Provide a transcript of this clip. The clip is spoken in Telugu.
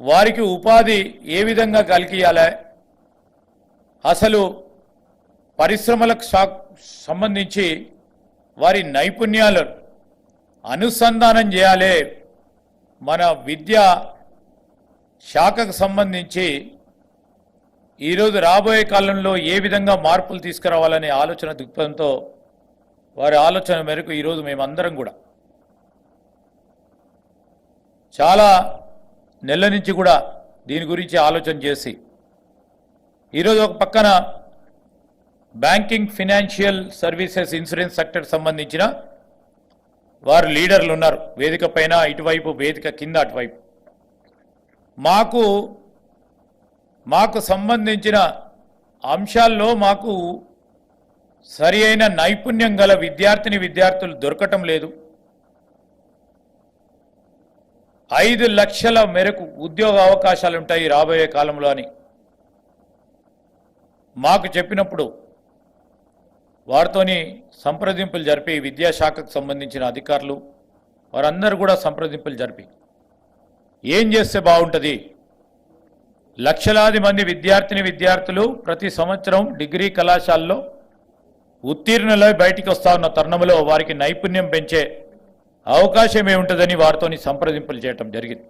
వారికి ఉపాధి ఏ విధంగా కలిగియాలి? అసలు పరిశ్రమలకు సంబంధించి వారి నైపుణ్యాలు అనుసంధానం చేయాలి. మన విద్యా శాఖకు సంబంధించి ఈరోజు రాబోయే కాలంలో ఏ విధంగా మార్పులు తీసుకురావాలనే ఆలోచన దృక్పథంతో వారి ఆలోచన మేరకు ఈరోజు మేమందరం కూడా చాలా నెల నుంచి కూడా దీని గురించి ఆలోచన చేసి. ఈరోజు ఒక పక్కన banking financial services insurance sector సంబంధించిన వారు లీడర్లు ఉన్నారు. వేదిక పైన ఇటువైపు వేదిక కింద అటువైపు. మాకు మాకు సంబంధించిన అంశాల్లో మాకు సరి అయిన నైపుణ్యం గల విద్యార్థిని విద్యార్థులు దొరకటం లేదు. ఐదు లక్షల మేరకు ఉద్యోగ అవకాశాలు ఉంటాయి రాబోయే కాలంలో అని. మాకు చెప్పినప్పుడు వారితోని సంప్రదింపులు జరిపి విద్యాశాఖకు సంబంధించిన అధికారులు వారందరూ కూడా సంప్రదింపులు జరిపి ఏం చేస్తే బాగుంటుంది? లక్షలాది మంది విద్యార్థిని విద్యార్థులు ప్రతి సంవత్సరం డిగ్రీ కళాశాలలో ఉత్తీర్ణులై బయటికి వస్తా ఉన్న తరుణంలో వారికి నైపుణ్యం పెంచే అవకాశం ఏముంటుందని వారితో సంప్రదింపులు చేయటం జరిగింది.